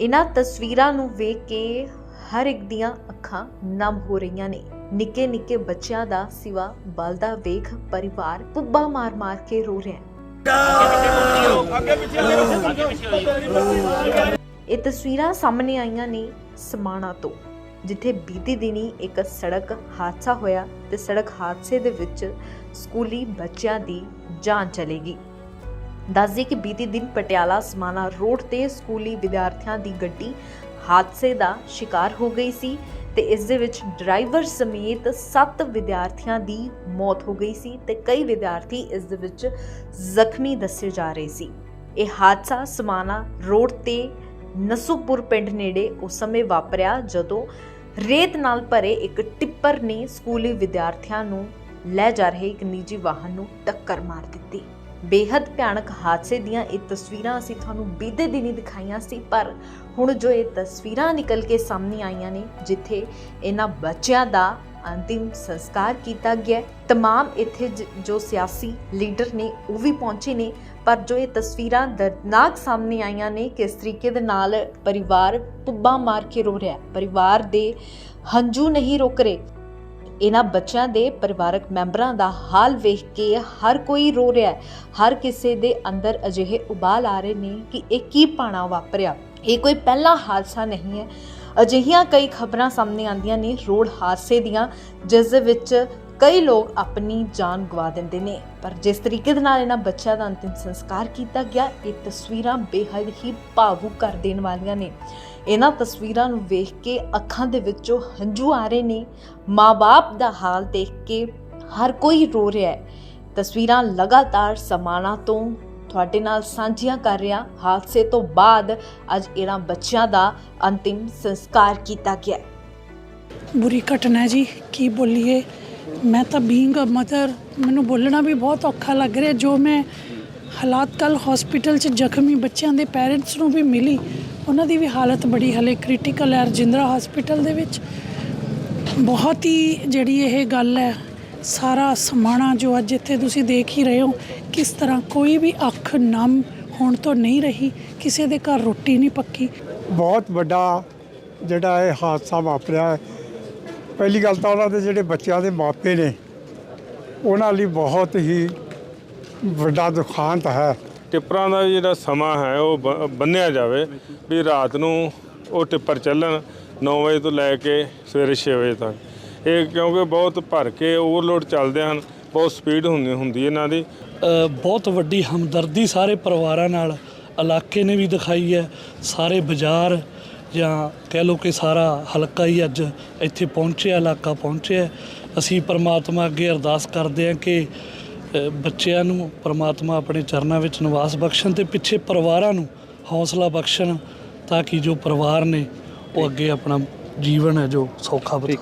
ਇਹਨਾਂ ਤਸਵੀਰਾਂ ਨੂੰ ਵੇਖ ਕੇ ਹਰ ਇੱਕ ਦੀਆਂ ਅੱਖਾਂ ਨਮ ਹੋ ਰਹੀਆਂ ਨੇ। ਨਿੱਕੇ ਨਿੱਕੇ ਬੱਚਿਆਂ ਦਾ ਸਿਵਾ ਬਲਦਾ ਵੇਖ ਪਰਿਵਾਰ ਪੁੱਬਾ ਮਾਰ-ਮਾਰ ਕੇ ਰੋ ਰਿਹਾ ਹੈ। ਇਹ ਤਸਵੀਰਾਂ ਸਾਹਮਣੇ ਆਈਆਂ ਨੇ ਸਮਾਣਾ ਤੋਂ, ਜਿੱਥੇ ਬੀਤੀ ਦਿਨੀ ਇੱਕ ਸੜਕ ਹਾਦਸਾ ਹੋਇਆ ਤੇ ਸੜਕ ਹਾਦਸੇ ਦੇ ਵਿੱਚ ਸਕੂਲੀ ਬੱਚਿਆਂ ਦੀ ਜਾਨ ਚਲੇਗੀ ਦੱਸਦੇ ਕਿ ਬੀਤੀ ਦਿਨ ਪਟਿਆਲਾ ਸਮਾਣਾ ਰੋਡ ਤੇ ਸਕੂਲੀ ਵਿਦਿਆਰਥੀਆਂ ਦੀ ਗੱਡੀ ਹਾਦਸੇ ਦਾ ਸ਼ਿਕਾਰ ਹੋ ਗਈ ਸੀ ਤੇ ਇਸ ਦੇ ਵਿੱਚ ਡਰਾਈਵਰ ਸਮੇਤ 7 ਵਿਦਿਆਰਥੀਆਂ ਦੀ ਮੌਤ ਹੋ ਗਈ ਸੀ ਤੇ ਕਈ ਵਿਦਿਆਰਥੀ ਇਸ ਦੇ ਵਿੱਚ ਜ਼ਖਮੀ ਦੱਸੇ ਜਾ ਰਹੇ ਸੀ। ਇਹ ਹਾਦਸਾ ਸਮਾਣਾ ਰੋਡ ਤੇ ਨਸੂਪੁਰ ਪਿੰਡ ਨੇੜੇ ਉਸ ਸਮੇਂ ਵਾਪਰਿਆ ਜਦੋਂ ਰੇਤ ਨਾਲ ਭਰੇ ਇੱਕ ਟਿੱਪਰ ਨੇ ਸਕੂਲੀ ਵਿਦਿਆਰਥੀਆਂ ਨੂੰ ਲੈ ਜਾ ਰਹੇ ਇੱਕ ਨਿੱਜੀ ਵਾਹਨ ਨੂੰ ਟੱਕਰ ਮਾਰ ਦਿੱਤੀ। ਬੇहद ਭਿਆਨਕ ਹਾਦਸੇ ਦੀਆਂ ਇਹ ਤਸਵੀਰਾਂ ਅਸੀਂ ਤੁਹਾਨੂੰ ਬੀਤੇ ਦਿਨੀ ਦਿਖਾਈਆਂ ਸੀ, ਪਰ ਹੁਣ ਜੋ ਇਹ ਤਸਵੀਰਾਂ ਨਿਕਲ ਕੇ ਸਾਹਮਣੇ ਆਈਆਂ ਨੇ, ਜਿੱਥੇ ਇਹਨਾਂ ਬੱਚਿਆਂ ਦਾ ਅੰਤਿਮ ਸੰਸਕਾਰ ਕੀਤਾ ਗਿਆ ਤਮਾਮ ਇੱਥੇ ਜੋ ਸਿਆਸੀ ਲੀਡਰ ਨੇ, ਉਹ ਵੀ ਪਹੁੰਚੇ ਨੇ, ਪਰ ਜੋ ਇਹ ਤਸਵੀਰਾਂ ਦਰਦਨਾਕ ਸਾਹਮਣੇ ਆਈਆਂ ਨੇ, ਕਿਸ ਤਰੀਕੇ ਦੇ ਨਾਲ ਪਰਿਵਾਰ ਪੁੱਬਾ ਮਾਰ ਕੇ ਰੋ ਰਿਹਾ ਹੈ, ਪਰਿਵਾਰ ਦੇ ਹੰਝੂ ਨਹੀਂ ਰੁਕ ਰਹੇ। ਇਹਨਾਂ ਬੱਚਿਆਂ ਦੇ ਪਰਿਵਾਰਕ ਮੈਂਬਰਾਂ ਦਾ ਹਾਲ ਵੇਖ ਕੇ ਹਰ ਕੋਈ ਰੋ ਰਿਹਾ ਹੈ। ਹਰ ਕਿਸੇ ਦੇ ਅੰਦਰ ਅਜਿਹੇ ਉਬਾਲ ਆ ਰਹੇ ਨੇ ਕਿ ਇਹ ਕੀ ਪਾਣਾ ਵਾਪਰਿਆ। ਇਹ ਕੋਈ ਪਹਿਲਾ ਹਾਦਸਾ ਨਹੀਂ ਹੈ। ਅਜਿਹੀਆਂ ਕਈ ਖਬਰਾਂ ਸਾਹਮਣੇ ਆਉਂਦੀਆਂ ਨੇ ਰੋਡ ਹਾਦਸੇ ਦੀਆਂ, ਜਿਸ ਦੇ ਵਿੱਚ ਕਈ ਲੋਕ ਆਪਣੀ ਜਾਨ ਗਵਾ ਦਿੰਦੇ ਨੇ, ਪਰ ਜਿਸ ਤਰੀਕੇ ਦੇ ਨਾਲ ਇਹਨਾਂ ਬੱਚਿਆਂ ਦਾ ਅੰਤਿਮ ਸੰਸਕਾਰ ਕੀਤਾ ਗਿਆ, ਇਹ ਤਸਵੀਰਾਂ ਬੇਹੱਦ ਹੀ ਭਾਵੁਕ ਕਰ ਦੇਣ ਵਾਲੀਆਂ ਨੇ। ਇਹਨਾਂ ਤਸਵੀਰਾਂ ਨੂੰ ਵੇਖ ਕੇ ਅੱਖਾਂ ਦੇ ਵਿੱਚੋਂ ਹੰਝੂ ਆ ਰਹੇ ਨੇ। ਮਾਪੇ ਦਾ ਹਾਲ ਦੇਖ ਕੇ ਹਰ ਕੋਈ ਰੋ ਰਿਹਾ ਹੈ। ਤਸਵੀਰਾਂ ਲਗਾਤਾਰ ਸਮਾਣਾ ਤੋਂ ਤੁਹਾਡੇ ਨਾਲ ਸਾਂਝੀਆਂ ਕਰ ਰਿਹਾ। ਹਾਦਸੇ ਤੋਂ ਬਾਅਦ ਅੱਜ ਇਹਨਾਂ ਬੱਚਿਆਂ ਦਾ ਅੰਤਿਮ ਸੰਸਕਾਰ ਕੀਤਾ ਗਿਆ। ਬੁਰੀ ਘਟਨਾ ਜੀ, ਕੀ ਬੋਲੀਏ? ਮੈਂ ਤਾਂ ਬੀਇੰਗ ਅ ਮਦਰ ਮੈਨੂੰ ਬੋਲਣਾ ਵੀ ਬਹੁਤ ਔਖਾ ਲੱਗ ਰਿਹਾ ਜੋ ਮੈਂ ਹਾਲਾਤ ਕੱਲ ਹਸਪੀਟਲ 'ਚ ਜ਼ਖਮੀ ਬੱਚਿਆਂ ਦੇ ਪੇਰੈਂਟਸ ਨੂੰ ਵੀ ਮਿਲੀ। ਉਹਨਾਂ ਦੀ ਵੀ ਹਾਲਤ ਬੜੀ ਹਲੇ ਕ੍ਰਿਟੀਕਲ ਹੈ ਰਜਿੰਦਰਾ ਹਸਪੀਟਲ ਦੇ ਵਿੱਚ। ਬਹੁਤ ਹੀ ਜਿਹੜੀ ਇਹ ਗੱਲ ਹੈ, ਸਾਰਾ ਸਮਾਣਾ ਜੋ ਅੱਜ ਇੱਥੇ ਤੁਸੀਂ ਦੇਖ ਹੀ ਰਹੇ ਹੋ, ਕਿਸ ਤਰ੍ਹਾਂ ਕੋਈ ਵੀ ਅੱਖ ਨਮ ਹੋਣ ਤੋਂ ਨਹੀਂ ਰਹੀ, ਕਿਸੇ ਦੇ ਘਰ ਰੋਟੀ ਨਹੀਂ ਪੱਕੀ। ਬਹੁਤ ਵੱਡਾ ਜਿਹੜਾ ਇਹ ਹਾਦਸਾ ਵਾਪਰਿਆ ਹੈ। ਪਹਿਲੀ ਗੱਲ ਤਾਂ ਉਹਨਾਂ ਦੇ ਜਿਹੜੇ ਬੱਚਿਆਂ ਦੇ ਮਾਪੇ ਨੇ ਉਹਨਾਂ ਲਈ ਬਹੁਤ ਹੀ ਵੱਡਾ ਦੁਖਾਂਤ ਹੈ। ਟਿੱਪਰਾਂ ਦਾ ਜਿਹੜਾ ਸਮਾਂ ਹੈ ਉਹ ਬ- ਬੰਨਿਆ ਜਾਵੇ ਵੀ ਰਾਤ ਨੂੰ ਉਹ ਟਿੱਪਰ ਚੱਲਣ 9 ਵਜੇ ਤੋਂ ਲੈ ਕੇ ਸਵੇਰੇ 6 ਵਜੇ ਤੱਕ। ਇਹ ਕਿਉਂਕਿ ਬਹੁਤ ਭਰ ਕੇ ਓਵਰਲੋਡ ਚੱਲਦੇ ਹਨ ਬਹੁਤ ਸਪੀਡ ਹੁੰਦੀ ਹੁੰਦੀ ਇਹਨਾਂ ਦੀ। ਬਹੁਤ ਵੱਡੀ ਹਮਦਰਦੀ ਸਾਰੇ ਪਰਿਵਾਰਾਂ ਨਾਲ ਇਲਾਕੇ ਨੇ ਵੀ ਦਿਖਾਈ ਹੈ ਸਾਰੇ ਬਾਜ਼ਾਰ ਜਾਂ ਕਹਿ ਲਓ ਕਿ ਸਾਰਾ ਹਲਕਾ ਹੀ ਅੱਜ ਇੱਥੇ ਪਹੁੰਚਿਆ, ਇਲਾਕਾ ਪਹੁੰਚਿਆ। ਅਸੀਂ ਪਰਮਾਤਮਾ ਅੱਗੇ ਅਰਦਾਸ ਕਰਦੇ ਹਾਂ ਕਿ ਬੱਚਿਆਂ ਨੂੰ ਪਰਮਾਤਮਾ ਆਪਣੇ ਚਰਨਾਂ ਵਿੱਚ ਨਿਵਾਸ ਬਖਸ਼ਣ ਤੇ ਪਿੱਛੇ ਪਰਿਵਾਰਾਂ ਨੂੰ ਹੌਸਲਾ ਬਖਸ਼ਣ ਤਾਂ ਕਿ ਜੋ ਪਰਿਵਾਰ ਨੇ ਉਹ ਅੱਗੇ ਆਪਣਾ ਜੀਵਨ ਹੈ, ਜੋ ਸੌਖਾ ਬਤਾ